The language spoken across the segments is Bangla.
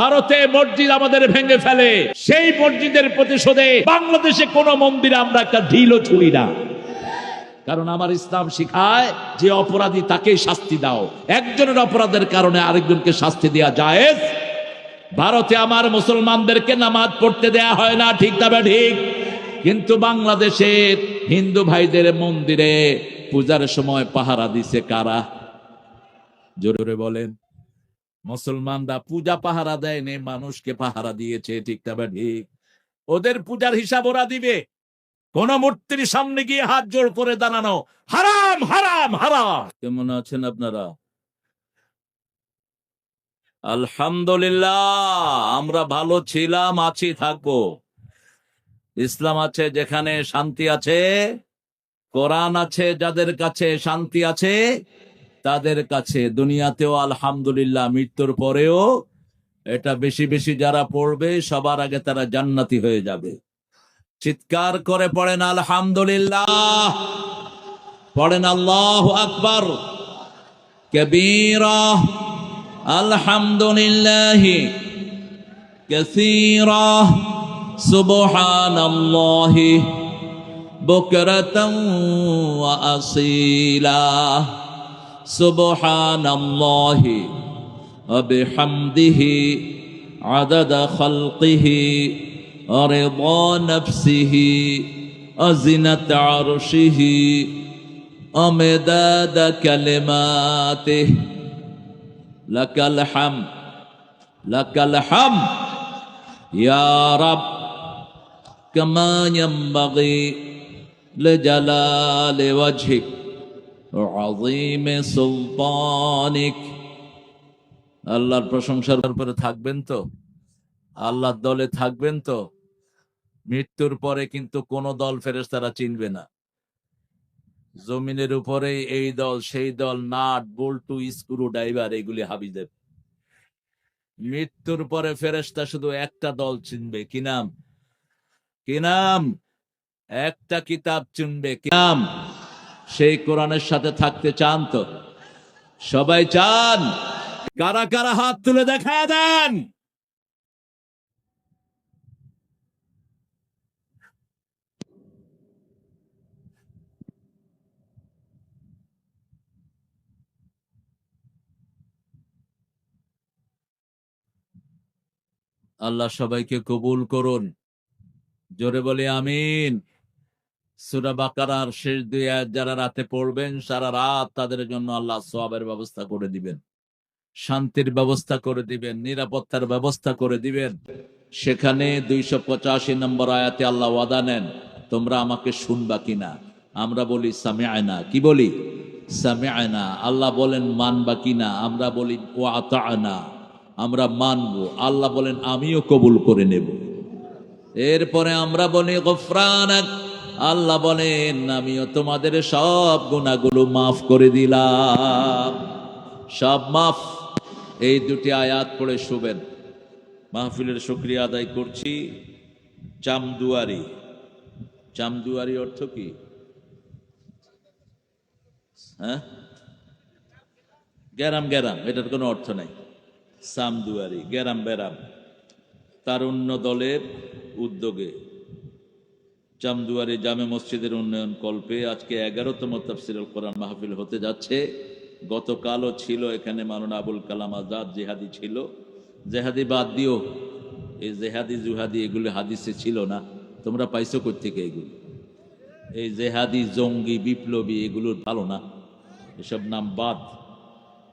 ভারতে মসজিদ আমাদের ভেঙে ফেলে। সেই মসজিদের প্রতিশোধে বাংলাদেশে কোন মন্দিরে আমরা একটা ঢিলও ছুড়ি না। কারণ আমার ইসলাম শিখায় যে অপরাধী তাকেই শাস্তি দাও। একজনের অপরাধের কারণে আরেকজনকে শাস্তি দেওয়া যায় ভারতে আমার মুসলমানদেরকে নামাজ পড়তে দেয়া হয় না, ঠিক তবে ঠিক? কিন্তু বাংলাদেশের হিন্দু ভাইদের মন্দিরে পূজার সময় পাহারা দিছে কারা? জোরে বলেন। মুসলমানরা পূজা পাহারা দেয়নি, মানুষকে পাহারা দিয়েছে, ঠিক তবে ঠিক। ওদের পূজার হিসাব ওরা দিবে। কোন মূর্তির সামনে গিয়ে হাত জোর করে দাঁড়ানো, হারাম হারাম হারাম। কেমন আছেন আপনারা? আলহামদুলিল্লাহ, আমরা ভালো ছিলাম, আছি, থাকব। ইসলাম আছে যেখানে শান্তি আছে, কোরআন আছে যাদের কাছে শান্তি আছে তাদের কাছে দুনিয়াতেও আলহামদুলিল্লাহ মৃত্যুর পরেও এটা বেশি বেশি যারা পড়বে সবার আগে তারা জান্নাতি হয়ে যাবে চিৎকার করে পড়েন আলহামদুলিল্লাহ পড়েন আল্লাহ আকবর কবীরা আলহামদুলিল্লাহ كثيرا سبحان الله بكرة وأصيلا سبحان الله وبحمده عدد خلقه ورضا نفسه وزنة عرشه ومداد كلماته. لك الحمد لك الحمد يا رب. كما ينبغي لجلال وجهك وعظيم سلطانك আল্লাহর প্রশংসার উপরে থাকবেন তো আল্লাহর দলে থাকবেন তো মৃত্যুর পরে কিন্তু কোন দল ফেরেশতারা চিনবে না জমিনের উপরে এই দল সেই দল নাট বল্টু স্ক্রু ড্রাইভার এগুলি হাবি দেবে মৃত্যুর পরে ফেরেশতা শুধু একটা দল চিনবে কি নাম কি নাম একটা কিতাব চিনবে কি নাম সেই কোরআনের সাথে থাকতে চান তো? সবাই চান? কারা কারা হাত তুলে দেখা দেন? আল্লাহ সবাইকে কবুল করুন। জোরে বলে আমিন। সুরা বাকারার শেষ যারা রাতে পড়বেন, সারা রাত তাদের জন্য আল্লাহ সবের ব্যবস্থা করে দিবেন। শান্তির ব্যবস্থা করে দিবেন, নিরাপত্তার ব্যবস্থা করে দিবেন। সেখানে দুইশো পঁচাশি নম্বর আয়াতে আল্লাহ ওয়াদা নেন, তোমরা আমাকে শুনবা কিনা? আমরা বলি সামে আয়না কি বলি? সামে আয়না আল্লাহ বলেন, মানবা কিনা? আমরা বলি ও আতা আমরা মানবো। আল্লাহ বলেন, আমিও কবুল করে নেব। এরপরে আমরা বলি, গফরানাক আল্লাহ বলেন, আমিও তোমাদের সব গুণাগুলো মাফ করে দিলাম। সব মাফ। এই দুটি আয়াত পড়ে শুবেন। মাহফিলের শুক্রিয়া আদায় করছি। চামদুয়ারি চামদুয়ারি অর্থ কি? হ্যাঁ? গ্যারাম গ্যারাম এটার কোনো অর্থ নাই। সামদুয়ারি গ্যারাম বেরাম। তারুণ্য দলের উদ্যোগে। চামদুয়ারি জামে মসজিদের উন্নয়ন কল্পে আজকে এগারোতম তফসিরুল কোরআন মাহফিল হতে যাচ্ছে। গতকালও ছিল এখানে মাননা আবুল কালাম আজাদ জেহাদি ছিল। জেহাদি বাদ দিও, এই জেহাদি জুহাদি এগুলি হাদিসে ছিল না। তোমরা পাইছো থেকে এগুলো? এই জেহাদি জঙ্গি, বিপ্লবী এগুলোর ভালো না। এসব নাম বাদ।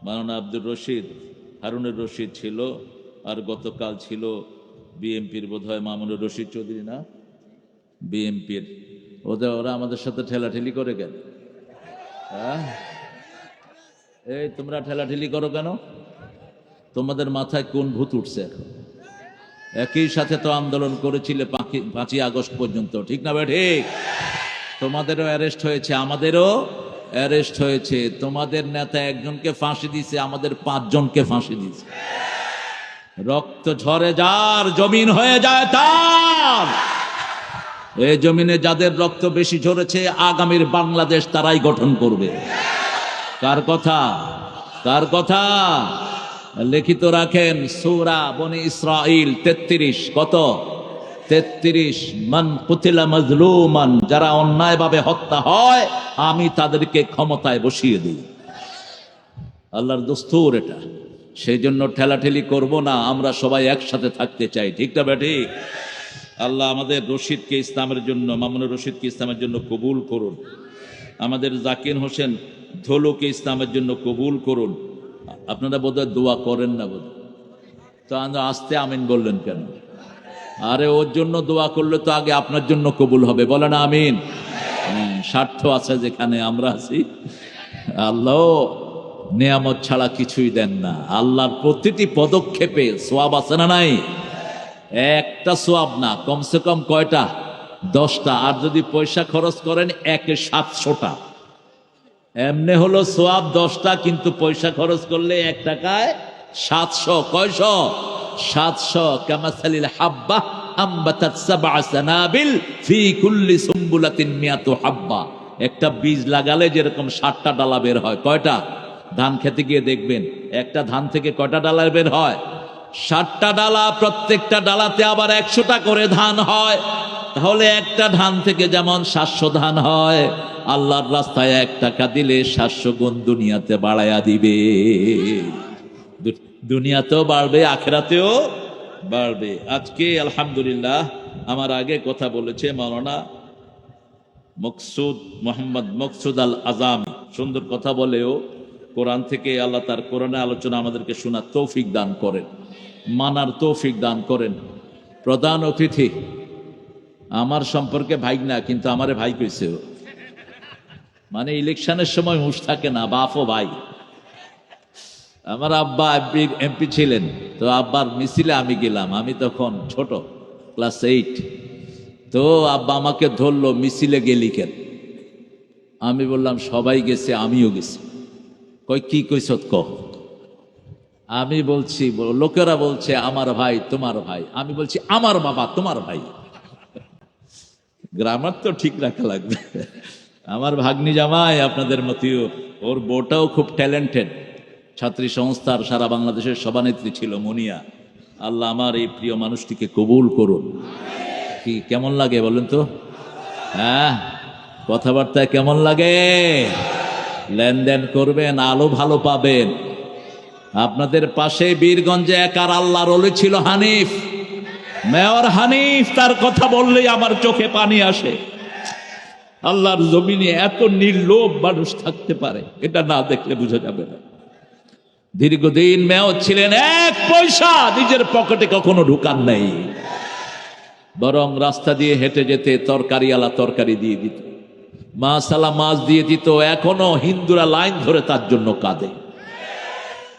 মাননা আব্দুর রশিদ, হারুনের রশিদ ছিল, আর গতকাল ছিল বিএমপির বোধ হয় মামুনুর রশিদ চৌধুরী না? বিএমপির ওদের ওরা আমাদের সাথে ঠেলাঠেলি করে কেন? হ্যাঁ? এই, তোমরা ঠেলাঠেলি করো কেন? তোমাদের মাথায় কোন ভূত উঠছে একই সাথে তো আন্দোলন করেছিলে পাঁচই আগস্ট পর্যন্ত, ঠিক না ভাই ঠিক? তোমাদেরও অ্যারেস্ট হয়েছে, আমাদেরও অ্যারেস্ট হয়েছে। তোমাদের নেতা একজনকে ফাঁসি দিছে, আমাদের পাঁচজনকে ফাঁসি দিছে। রক্ত ঝরে যার, জমিন হয়ে যায় তার। এই জমিনে যাদের রক্ত বেশি ঝরেছে, আগামীর বাংলাদেশ তারাই গঠন করবে। কার কথা? কার কথা? লিখিত রাখেন, সূরা বনি ইসরাইল তেত্রিশ, কত? তেত্রিশ, মান কুতিলা মাজলুমান, যারা অন্যায়ভাবে হত্যা হয়, আমি তাদেরকে ক্ষমতায় বসিয়ে দিই। আল্লাহর দস্তুর এটা। সেই জন্য ঠেলাঠেলি করব না, আমরা সবাই একসাথে থাকতে চাই। ঠিক না ঠিক আল্লাহ আমাদের রশিদকে ইসলামের জন্য মামুনুর রশিদকে ইসলামের জন্য কবুল করুন। আমাদের জাকির হোসেন ধলুকে ইসলামের জন্য কবুল করুন। আপনারা বোধহয় দোয়া করেন না বোধ তো আমরা আসতে আমিন বললেন কেন? আরে ওর জন্য দোয়া করলে তো আগে আপনার জন্য কবুল হবে। বলেন আমিন। হ্যাঁ, স্বার্থ আছে যেখানে আমরা আছি। আল্লাহ নিয়ামত ছাড়া কিছুই দেন না। আল্লাহর প্রতিটি পদক্ষেপে সোয়াব আছে না নাই? একটা সোয়াব না, কমসে কম কয়টা? দশটা। আর যদি পয়সা খরচ করেন, একে সাতশোটা। এমনি হলো সোয়াব দশটা, কিন্তু পয়সা খরচ করলে এক টাকায় সাতশো। কয়শো? সাতশো। কামাসালিল হাব্বা একটা বীজ লাগালে যেরকম ষাটটা ডালা বের হয়। কয়টা? ধান খেতে গিয়ে দেখবেন, একটা ধান থেকে কয়টা ডালা বের হয়? ষাটটা ডালা, প্রত্যেকটা ডালাতে আবার একশোটা করে ধান হয়। তাহলে একটা ধান থেকে যেমন সাতশো ধান হয়, আল্লাহর রাস্তায় এক টাকা দিলে সাতশো গুণ দুনিয়াতে বাড়ায়া দিবে। দুনিয়াতেও বাড়বে, আখেরাতেও বাড়বে। আজকে, আলহামদুলিল্লাহ, আমার আগে কথা বলেছে মাওলানা মকসুদ, মোহাম্মদ মকসুদ আল আজাম সুন্দর কথা বলেও কোরআন থেকে আল্লাহ তার কোরআনে আলোচনা আমাদেরকে শোনার তৌফিক দান করেন। মানার তৌফিক দান করেন। প্রধান অতিথি, আমার সম্পর্কে ভাই না, কিন্তু আমারে ভাই কইছে। মানে ইলেকশনের সময় হুঁশ থাকে না, বাপও ভাই। আমার আব্বা এমপি এমপি ছিলেন, তো আব্বার মিছিলে আমি গেলাম, আমি তখন ছোট, ক্লাস এইট। তো আব্বা আমাকে ধরলো মিছিলে গেলি কেন? আমি বললাম, সবাই গেছে, আমিও গেছি। কই কি কইস ক আমি বলছি, লোকেরা বলছে, আমার ভাই, তোমার ভাই। আমি বলছি, আমার বাবা, তোমার ভাই। গ্রামার তো ঠিক রাখা লাগবে। আমার ভাগ্নি জামাই, আপনাদের মতিও, ওর বউটাও খুব ট্যালেন্টেড ছাত্রী সংস্থার সারা বাংলাদেশের সভানেত্রী ছিল মনিয়া। আল্লাহ আমার এই প্রিয় মানুষটিকে কবুল করুন। কি, কেমন লাগে বলেন তো? হ্যাঁ কথাবার্তায় কেমন লাগে? লেনদেন করবেন, আলো ভালো পাবেন। আপনাদের পাশে বীরগঞ্জে একার আল্লাহর অলি ছিল হানিফ। মেয়র হানিফ তার কথা বললেই আমার চোখে পানি আসে। আল্লাহর জমিনে এত নির্লোভ মানুষ থাকতে পারে, এটা না দেখলে বোঝা যাবে না। দীর্ঘদিন মেয়র ছিলেন, এক পয়সা নিজের পকেটে কখনো ঢুকান নাই। বরং রাস্তা দিয়ে হেঁটে যেতে তরকারি আলা তরকারি দিয়ে দিত। মাসালা মাছ দিয়ে দিত, এখনও হিন্দুরা লাইন ধরে তার জন্য কাঁদে।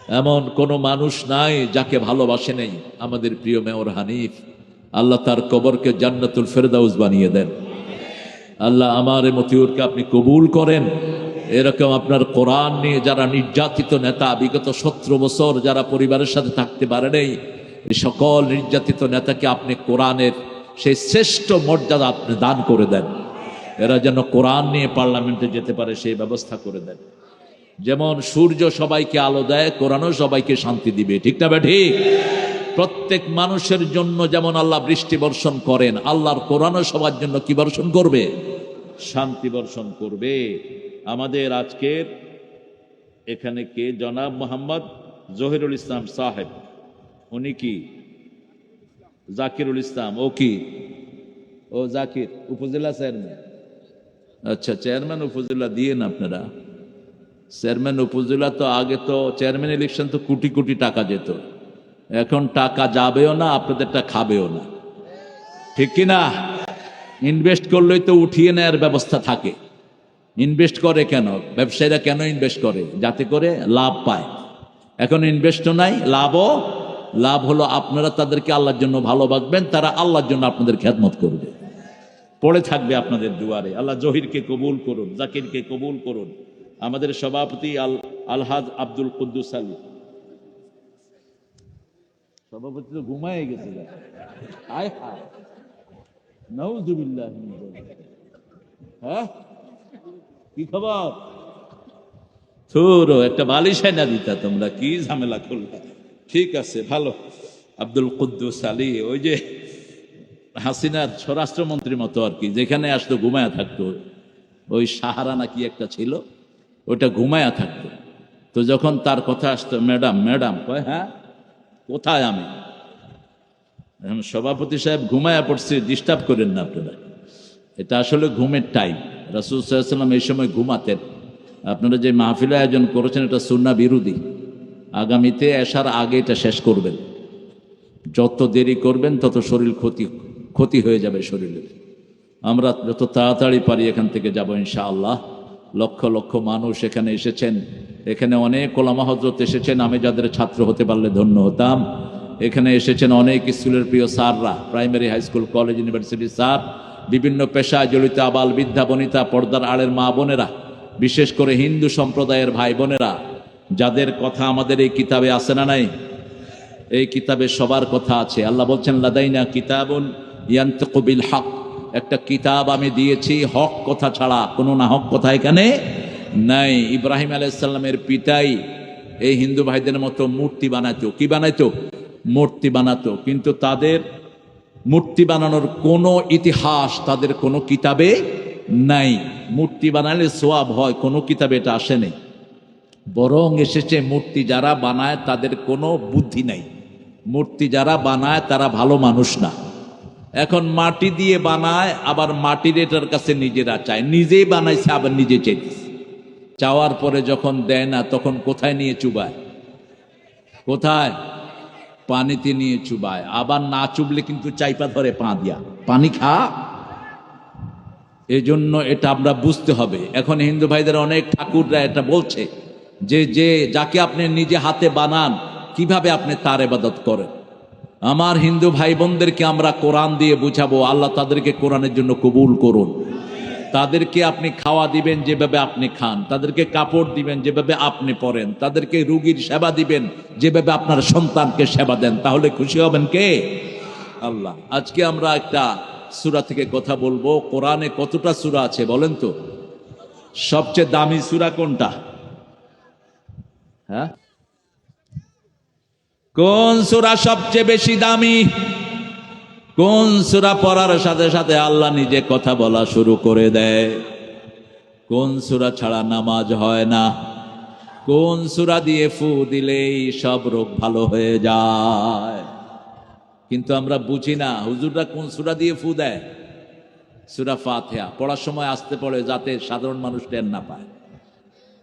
এমন কোনো মানুষ নাই যাকে ভালোবাসে নেই। আমাদের প্রিয় মেয়র হানিফ, আল্লাহ তার কবরকে জান্নাতুল ফেরদাউস বানিয়ে দেন। আল্লাহ আমার মতিউরকে আপনি কবুল করেন। এরকম আপনার কোরআন নিয়ে যারা নির্যাতিত নেতা, বিগত সতেরো বছর যারা পরিবারের সাথে থাকতে পারে নেই সকল নির্যাতিত নেতাকে আপনি কোরআনের সেই শ্রেষ্ঠ মর্যাদা আপনি দান করে দেন। এরা যেন কোরআন নিয়ে পার্লামেন্টে যেতে পারে, সেই ব্যবস্থা করে দেন। যেমন সূর্য সবাইকে আলো দেয়, কোরআনও সবাইকে শান্তি দিবে। ঠিক না বে ঠিক? প্রত্যেক মানুষের জন্য যেমন আল্লাহ বৃষ্টি বর্ষণ করেন, আল্লাহর কোরআনও সবার জন্য কি বর্ষণ করবে? শান্তি বর্ষণ করবে। আমাদের আজকের এখানে কে? জনাব মোহাম্মদ জহিরুল ইসলাম সাহেব। উনি কি? জাকিরুল ইসলাম। ও কি? ও জাকির। উপজেলা চেয়ারম্যান। আচ্ছা চেয়ারম্যান, উপজেলা দিয়েন আপনারা। চেয়ারম্যান উপজেলা তো আগে তো চেয়ারম্যান ইলেকশন তো কোটি কোটি টাকা যেত। এখন টাকা যাবেও না, আপনাদেরটা খাবেও না। ঠিক কি না ইনভেস্ট করলেই তো উঠিয়ে নেওয়ার ব্যবস্থা থাকে। ইনভেস্ট করে কেন? ব্যবসায়ীরা কেন ইনভেস্ট করে? যাতে করে লাভ পায়। এখন ইনভেস্টও নাই, লাভও। লাভ হলো আপনারা তাদেরকে আল্লাহর জন্য ভালোবাসবেন তারা আল্লাহর জন্য আপনাদের খেদমত করবে। পড়ে থাকবে আপনাদের দুয়ারে। আল্লাহ জহিরকে কবুল করুন, জাকিরকে কবুল করুন। আমাদের সভাপতি আল আলহাজ আব্দুল কুদ্দুস আলী। সভাপতি তো ঘুমায় গেছে। আয় হায়। নাউজুবিল্লাহ হ্যাঁ? কি খবর? থুরো একটা বালিশ না দিতা তোমরা কি ঝামেলা করলা? ঠিক আছে ভালো। আব্দুল কুদ্দুস আলী ওই যে হাসিনার স্বরাষ্ট্রমন্ত্রীর মতো আর কি যেখানে আসতো ঘুমায়া থাকতো ওই সাহারা নাকি একটা ছিল? ওটা ঘুমায়া থাকতো তো যখন তার কথা আসতো, ম্যাডাম ম্যাডাম, কয় হ্যাঁ কোথায় আমি? এখন সভাপতি সাহেব ঘুমায়া পড়ছে ডিস্টার্ব করেন না আপনারা। এটা আসলে ঘুমের টাইম রাসুল সাল্লাম এই সময় ঘুমাতেন। আপনারা যে মাহফিল আয়োজন করেছেন, এটা সুন্না বিরোধী। আগামীতে আসার আগে এটা শেষ করবেন। যত দেরি করবেন, তত শরীর ক্ষতি ক্ষতি হয়ে যাবে শরীরের। আমরা যত তাড়াতাড়ি পারি এখান থেকে যাব, ইনশাআল্লাহ। লক্ষ লক্ষ মানুষ এখানে এসেছেন। এখানে অনেক ওলামা হজরত এসেছেন, আমি যাদের ছাত্র হতে পারলে ধন্য হতাম। এখানে এসেছেন অনেক স্কুলের প্রিয় স্যাররা, primary, high school, college, university sir, বিভিন্ন পেশায় জড়িত আবাল বিদ্যা বনিতা, পর্দার আড়ের মা বোনেরা, বিশেষ করে হিন্দু সম্প্রদায়ের ভাই বোনেরা, যাদের কথা আমাদের এই কিতাবে আছে না নাই? এই কিতাবে সবার কথা আছে। আল্লাহ বলছেন, লাদাইনা কিতাবুন ইয়ান্তকবিল হক। একটা কিতাব আমি দিয়েছি, হক কথা ছাড়া, কোনো না হক কথা এখানে নাই। ইব্রাহিম আলাইসাল্লামের পিতাই এই হিন্দু ভাইদের মতো মূর্তি বানাইতো কি বানাইতো মূর্তি বানাতো। কিন্তু তাদের মূর্তি বানানোর কোনো ইতিহাস তাদের কোনো কিতাবে নাই। মূর্তি বানালে সোয়াব হয়, কোনো কিতাবে এটা আসেনি বরং এসেছে মূর্তি যারা বানায় তাদের কোনো বুদ্ধি নাই। মূর্তি যারা বানায় তারা ভালো মানুষ না। এখন মাটি দিয়ে বানায়, আবার মাটির এটার কাছে নিজেরা চায়। নিজেই বানাইছে, আবার নিজে চাইতেছে। চাওয়ার পরে যখন দেয় না, তখন কোথায় নিয়ে চুবায়? কোথায়? পানিতে নিয়ে চুবায়। আবার না চুবলে কিন্তু চাইপা ধরে পা দিয়া। পানি খা। এই জন্য এটা আমরা বুঝতে হবে। এখন হিন্দু ভাইদের অনেক ঠাকুররা এটা বলছে। যে যে, যাকে আপনি নিজে হাতে বানান, কীভাবে আপনি তার এবাদত করেন? আমার হিন্দু ভাই বোনদেরকে আমরা কোরআন দিয়ে বুঝাবো, আল্লাহ তাদেরকে কোরআনের জন্য কবুল করুন। তাদেরকে আপনি খাওয়া দিবেন যেভাবে আপনি খান, তাদেরকে কাপড় দিবেন যেভাবে আপনি পরেন, তাদেরকে রুগীর সেবা দিবেন যেভাবে আপনার সন্তানকে সেবা দেন। তাহলে খুশি হবেন কে? আল্লাহ। আজকে আমরা একটা সূরা থেকে কথা বলব। কোরআনে কতটা সূরা আছে বলেন তো? সবচেয়ে দামি সূরা কোনটা? হ্যাঁ? কোন সূরা সবচেয়ে বেশি দামি? কোন সূরা পড়ার সাথে সাথে আল্লাহ নিজে কথা বলা শুরু করে দেয়। কোন সূরা ছাড়া নামাজ হয় না। কোন সূরা দিয়ে ফু দিলেই সব রোগ ভালো হয়ে যায়। কিন্তু আমরা বুঝি না, হুজুররা কোন সূরা দিয়ে ফু দেয়? সূরা ফাতিহা, পড়ার সময় আসতে পড়ে যাতে সাধারণ মানুষ টের না পায়।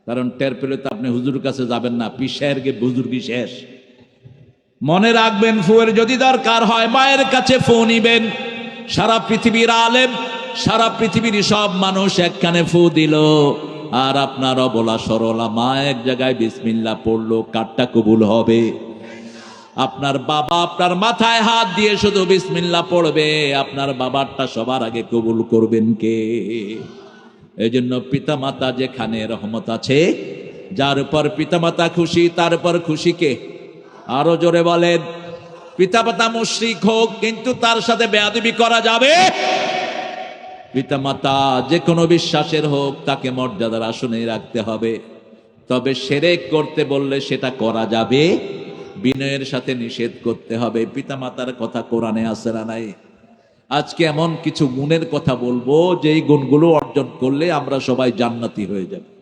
কারণ টের পেলে তো আপনি হুজুর কাছে যাবেন না পিসের গে বুজুর্গি শেষ। মনে রাখবেন, ফুয়ের যদি দরকার হয়, মায়ের কাছে ফু নিবেন। সারা পৃথিবীর আলেম, সারা পৃথিবীর সব মানুষ একখানে ফু দিল। আর আপনার অবলা সরলা মা এক জায়গায় বিসমিল্লা পড়ল, কাঠটা কবুল হবে। আপনার বাবা আপনার মাথায় হাত দিয়ে শুধু বিসমিল্লা পড়বে, আপনার বাবারটা সবার আগে কবুল করবেন কে? এই জন্য পিতা মাতা যেখানে রহমত আছে, যার উপর পিতা মাতা খুশি, তার উপর খুশি কে? আরও জোরে বলেন, পিতামাতা মুশ্রিক হোক, কিন্তু তার সাথে বেয়াদবি করা যাবে। পিতামাতা যে কোনো বিশ্বাসের হোক, তাকে মর্যাদার আসনে রাখতে হবে। তবে সেরেক করতে বললে সেটা করা যাবে। বিনয়ের সাথে নিষেধ করতে হবে। পিতামাতার কথা কোরআনে আসে না নাই? আজকে এমন কিছু গুণের কথা বলব, যেই গুণগুলো অর্জন করলে আমরা সবাই জান্নাতি হয়ে যাব।